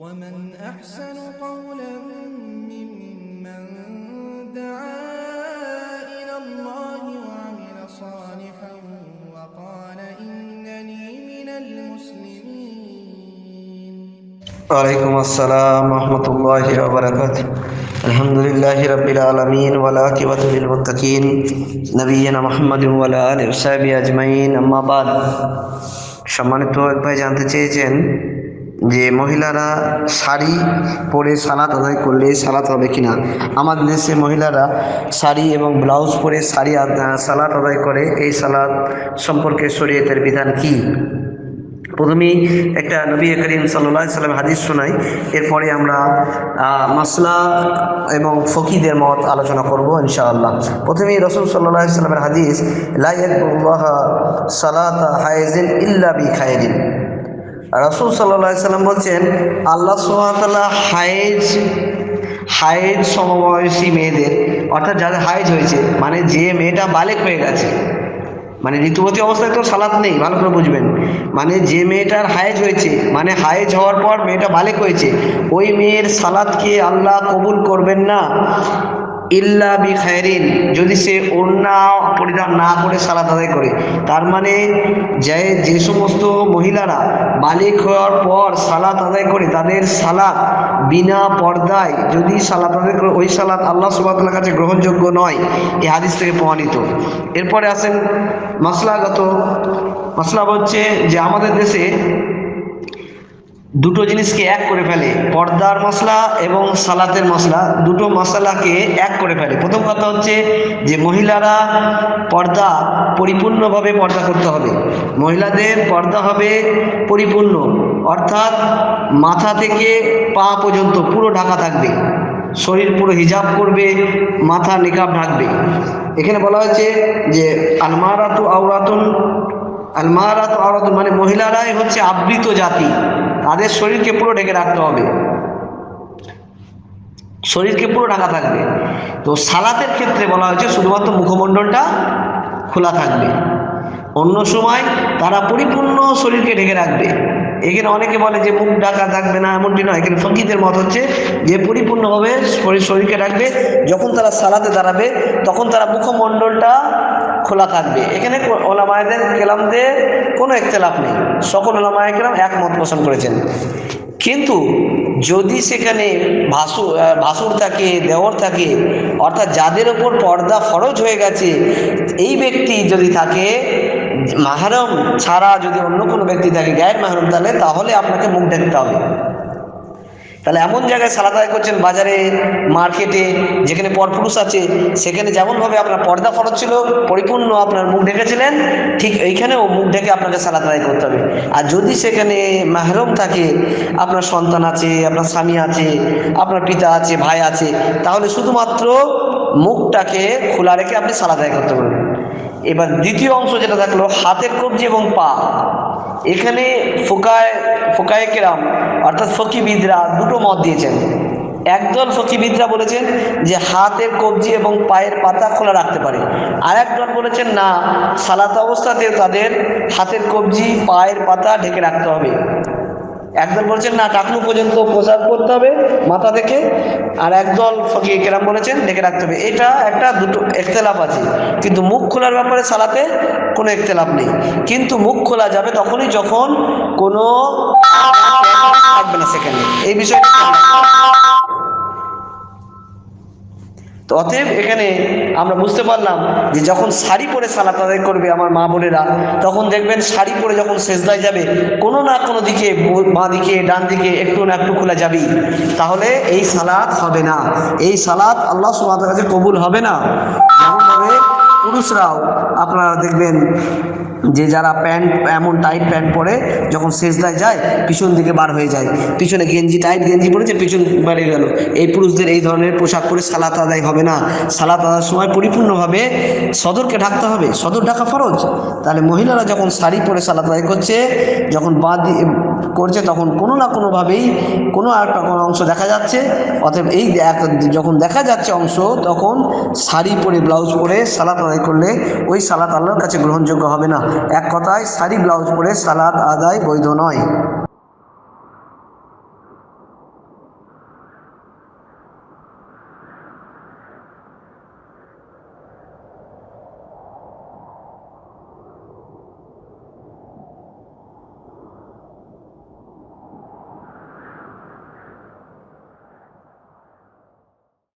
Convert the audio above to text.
ومن أحسن قولا ممن دعا إلى الله وعمل صالحا وقال إنني من المسلمين ওয়ালাইকুম আসসালাম রহমতুল্লাহ বরকাত আলহামদুলিল্লাহ রবিল আলমিন ওয়ালাকিবাতুল মুত্তাকিন নবীনা মোহাম্মদ ওয়ালা আলি সাহেবি আজমাইন আম্মাবাদ সম্মানিত এক ভাই জানতে চেয়েছেন যে মহিলারা শাড়ি পরে সালাত আদায় করলে সালাত হবে কিনা? আমাদের দেশে মহিলারা শাড়ি এবং ব্লাউজ পরে শাড়ি সালাত আদায় করে। এই সালাত সম্পর্কে শরীয়তের বিধান কী? প্রথমেই একটা নবী করিম সাল্লাহ সাল্লাম হাদিস শোনাই। এরপরে আমরা মাসলা এবং ফকিদের মত আলোচনা করব ইনশাআল্লাহ। প্রথমেই রসুল সাল্লাহ সাল্লামের হাদিস লাইয়াকুল্লাহ সালাত হায়েজিন ইল্লা বি খায়েরিন। রসুল সাল্লাহ সাল্লাম বলছেন, আল্লাহ সুহাতাল্লাহ হায়েজ হায়েজ সমবয়সী মেয়েদের, অর্থাৎ যাদের হায়েজ হয়েছে মানে যে মেয়েটা বালেক হয়ে গেছে মানে ঋতুবতী অবস্থায় তো সালাত নেই, ভালো করে বুঝবেন মানে যে মেয়েটার হায়েজ হয়েছে মানে হায়েজ হওয়ার পর মেয়েটা বালেক হয়েছে, ওই মেয়ের সালাদকে আল্লাহ কবুল করবেন না। ইল্লা বি খায়রিন যদি সে ওড়না পরিধান না করে সালাত আদায় করে, তার মানে যে যে সমস্ত মহিলারা বালিক হওয়ার পর সালাত আদায় করে, তাদের সালাত বিনা পর্দায় যদি সালাত আদায় করে, ওই সালাত আল্লাহ সুবাহর কাছে গ্রহণযোগ্য নয় এই হাদিস থেকে প্রমাণিত। এরপরে আসেন মশলাগত মশলা হচ্ছে যে আমাদের দেশে দুটো জিনিসকে এক করে ফেলে, পর্দার মশলা এবং সালাতের মশলা, দুটো মশলাকে এক করে ফেলে। প্রথম কথা হচ্ছে যে মহিলারা পর্দা পরিপূর্ণভাবে পর্দা করতে হবে। মহিলাদের পর্দা হবে পরিপূর্ণ, অর্থাৎ মাথা থেকে পা পর্যন্ত পুরো ঢাকা থাকবে। শরীর পুরো হিজাব করবে, মাথা নিকাব ঢাকবে এখানে বলা হয়েছে যে আলমারাতু আওরাতুন, আলমারাত আওরাত মানে মহিলারাই হচ্ছে আবৃত জাতি। তাদের শরীরকে পুরো ঢেকে রাখতে হবে। শরীরকে পুরো ঢাকা থাকবে। তো সালাতের ক্ষেত্রে বলা হয়েছে, শুধুমাত্র মুখমণ্ডলটা খোলা থাকবে। অন্য সময় তারা পরিপূর্ণ শরীরকে ঢেকে রাখবে। এখানে অনেকে বলে যে মুখ ঢাকা থাকবে না, এমনটি নয়। এখানে ফকিদের মত হচ্ছে যে পরিপূর্ণভাবে শরীর শরীরকে ডাকবে, যখন তারা সালাতে দাঁড়াবে, তখন তারা মুখমণ্ডলটা খোলা থাকবে। এখানে ওলামায়েদের কেলামদের কোনো একতলাফ নেই। সকল ওলামায় কেলাম একমত পোষণ করেছেন। কিন্তু যদি সেখানে ভাসু ভাসুর থাকে, দেওর থাকে, অর্থাৎ যাদের ওপর পর্দা ফরজ হয়ে গেছে, এই ব্যক্তি যদি থাকে মাহারম ছাড়া যদি অন্য কোনো ব্যক্তি থাকে গায়ের মাহরম তাহলে তাহলে আপনাকে মুখ ঢাকতে হবে। তাহলে এমন জায়গায় সালাদ আদায় করছেন, বাজারে, মার্কেটে, যেখানে পরপুরুষ আছে, সেখানে যেমনভাবে আপনার পর্দা ফরজ ছিল, পরিপূর্ণ আপনার মুখ ঢেকেছিলেন, ঠিক এইখানেও মুখ ঢেকে আপনাকে সালাদ আদায় করতে হবে। আর যদি সেখানে মাহরম থাকে, আপনার সন্তান আছে, আপনার স্বামী আছে, আপনার পিতা আছে, ভাই আছে, তাহলে শুধুমাত্র মুখটাকে খোলা রেখে আপনি সালাদ আদায় করতে পারবেন। এবার দ্বিতীয় অংশ যেটা থাকল, হাতের কবজি এবং পা। এখানে ফোকায় ফোকায় কেরাম, অর্থাৎ ফকিবিদরা দুটো মত দিয়েছেন। একদল ফকিবিদরা বলেছেন যে হাতের কবজি এবং পায়ের পাতা খোলা রাখতে পারে। আর একদল বলেছেন, না, সালাত অবস্থাতে তাদের হাতের কবজি, পায়ের পাতা ঢেকে রাখতে হবে। একদল বলেছেন, না টাকলু পর্যন্ত পোশাক করতে হবে মাথা থেকে। আর একদল ফকি কেরাম বলেছেন ঢেকে রাখতে হবে। এটা একটা দুটো একতেলাপ আছে। কিন্তু মুখ খোলার ব্যাপারে সালাতে কোনো একতেলাপ নেই। কিন্তু মুখ খোলা যাবে তখনই যখন কোনো থাকবে না সেখানে। এই বিষয়টা তো অতএব এখানে আমরা বুঝতে পারলাম যে যখন শাড়ি পরে সালাত আদায় করবে আমার মা বোনেরা, তখন দেখবেন শাড়ি পরে যখন শেষদায় যাবে, কোনো না কোনো দিকে বাঁ দিকে, ডান দিকে একটু না একটু খোলা যাবি তাহলে এই সালাত হবে না। এই সালাত আল্লাহ সুমাতের কাছে কবুল হবে না। যেমনভাবে পুরুষরাও আপনারা দেখবেন যে যারা প্যান্ট, এমন টাইট প্যান্ট পরে যখন শেষদায় যায়, পিছন দিকে বার হয়ে যায়। পিছনে গেঞ্জি টাইট গেঞ্জি পরেছে, পিছন বাড়িয়ে গেল। এই পুরুষদের এই ধরনের পোশাক পরে সালাত আদায় হবে না। সালাত আদার সময় পরিপূর্ণভাবে সদরকে ঢাকতে হবে। সদর ঢাকা ফরজ। তাহলে মহিলারা যখন শাড়ি পরে সালাত আদায় করছে, যখন দিয়ে করছে, তখন কোনো না কোনোভাবেই কোনো একটা কোনো অংশ দেখা যাচ্ছে। অতএব এই যখন দেখা যাচ্ছে অংশ, তখন শাড়ি পরে ব্লাউজ পরে সালাত আদায় করলে ওই সালাত আল্লাহর কাছে গ্রহণযোগ্য হবে না। এক কথায় শাড়ি, ব্লাউজ পরে সালাত আদায় বৈধ নয়।